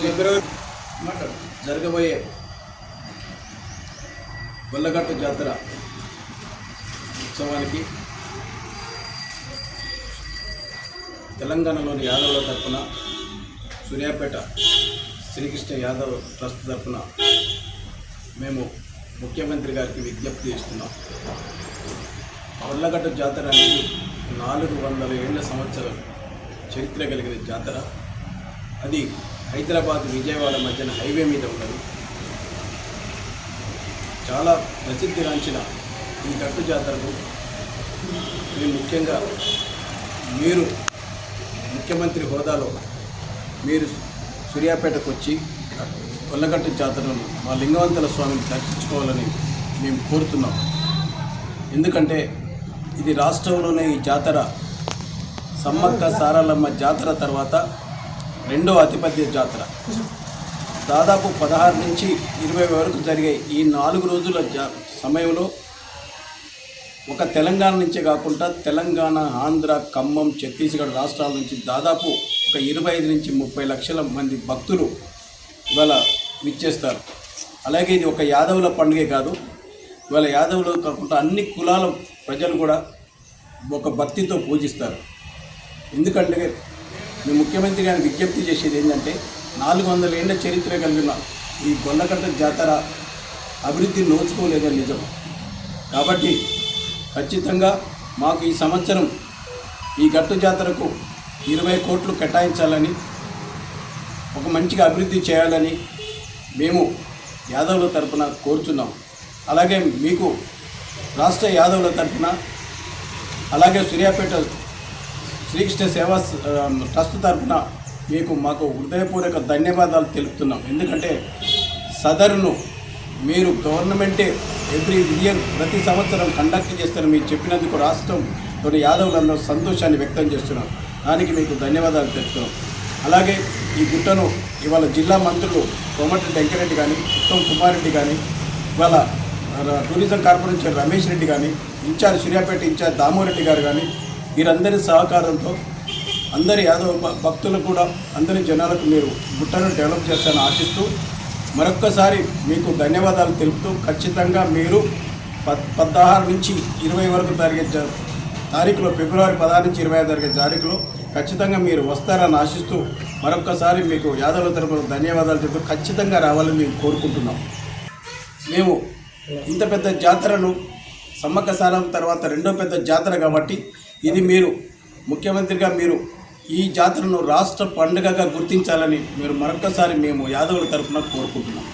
ఫిబ్రవరి జరగబోయే గొల్లగట్టు జాతర ఉత్సవానికి తెలంగాణలోని యాదవుల తరఫున సూర్యాపేట శ్రీకృష్ణ యాదవ్ ట్రస్ట్ తరఫున మేము ముఖ్యమంత్రి గారికి విజ్ఞప్తి చేస్తున్నాం. గొల్లగట్టు జాతర అనేది నాలుగు వందల ఏళ్ళ సంవత్సరాలు చరిత్ర కలిగిన జాతర. అది హైదరాబాద్ విజయవాడ మధ్యన హైవే మీద ఉన్నది. చాలా ప్రసిద్ధిగాంచిన ఈ గట్టు జాతరకు మేము ముఖ్యంగా మీరు ముఖ్యమంత్రి హోదాలో మీరు సూర్యాపేటకు వచ్చి కొల్లగట్టు జాతరను మా లింగవంతుల స్వామిని దర్శించుకోవాలని మేము కోరుతున్నాం. ఎందుకంటే ఇది రాష్ట్రంలోనే ఈ జాతర సమ్మక్క సారాలమ్మ జాతర తర్వాత రెండో అతిపెద్ద జాతర. దాదాపు పదహారు నుంచి ఇరవై వరకు జరిగే ఈ నాలుగు రోజుల జా సమయంలో ఒక తెలంగాణ నుంచే కాకుండా తెలంగాణ ఆంధ్ర ఖమ్మం ఛత్తీస్గఢ్ రాష్ట్రాల నుంచి దాదాపు ఒక ఇరవై ఐదు నుంచి ముప్పై లక్షల మంది భక్తులు ఇవాళ విచ్చేస్తారు. అలాగే ఇది ఒక యాదవుల పండుగే కాదు. ఇవాళ యాదవులు కాకుండా అన్ని కులాల ప్రజలు కూడా ఒక భక్తితో పూజిస్తారు. ఎందుకంటే మేము ముఖ్యమంత్రి గారిని విజ్ఞప్తి చేసేది ఏంటంటే నాలుగు వందల ఏళ్ళ చరిత్ర కలిగిన ఈ గొల్లకట్ట జాతర అభివృద్ధి నోచుకోలేదని నిజం. కాబట్టి ఖచ్చితంగా మాకు ఈ సంవత్సరం ఈ గట్టు జాతరకు ఇరవై కోట్లు కేటాయించాలని ఒక మంచిగా అభివృద్ధి చేయాలని మేము యాదవుల తరపున కోరుచున్నాం. అలాగే మీకు రాష్ట్ర యాదవుల తరపున అలాగే సూర్యాపేట శ్రీకృష్ణ సేవా ట్రస్ట్ తరఫున మీకు మాకు హృదయపూర్వక ధన్యవాదాలు తెలుపుతున్నాం. ఎందుకంటే సదరును మీరు గవర్నమెంటే ఎవ్రీ ఇయర్ ప్రతి సంవత్సరం కండక్ట్ చేస్తారని మీరు చెప్పినందుకు రాష్ట్రంలోని యాదవులందరూ సంతోషాన్ని వ్యక్తం చేస్తున్నాం. దానికి మీకు ధన్యవాదాలు తెలుపుతున్నాం. అలాగే ఈ గుట్టను ఇవాళ జిల్లా మంత్రులు కోమటి వెంకరెడ్డి కానీ ఉత్తమ్ కుమార్ రెడ్డి కానీ ఇవాళ టూరిజం కార్పొరేషన్ రమేష్ రెడ్డి కానీ ఇన్ఛార్జ్ సూర్యాపేట ఇన్ఛార్జ్ దామోరెడ్డి గారు కానీ వీరందరి సహకారంతో అందరి యాదవ భక్తులు కూడా అందరి జనాలకు మీరు గుట్టను డెవలప్ చేస్తారని ఆశిస్తూ మరొక్కసారి మీకు ధన్యవాదాలు తెలుపుతూ ఖచ్చితంగా మీరు పద్ పదహారు నుంచి ఇరవై వరకు జరిగే తారీఖులో ఫిబ్రవరి పదహారు నుంచి ఇరవై ఐదు జరిగే తారీఖులో ఖచ్చితంగా మీరు వస్తారని ఆశిస్తూ మరొక్కసారి మీకు యాదవుల తరపున ధన్యవాదాలు చెప్తూ ఖచ్చితంగా రావాలని మేము కోరుకుంటున్నాం. మేము ఇంత పెద్ద జాతరను సమ్మక్క సారం తర్వాత రెండో పెద్ద జాతర కాబట్టి ఇది మీరు ముఖ్యమంత్రిగా మీరు ఈ జాతరను రాష్ట్ర పండుగగా గుర్తించాలని మీరు మరొకసారి మేము యాదవుల తరఫున కోరుకుంటున్నాం.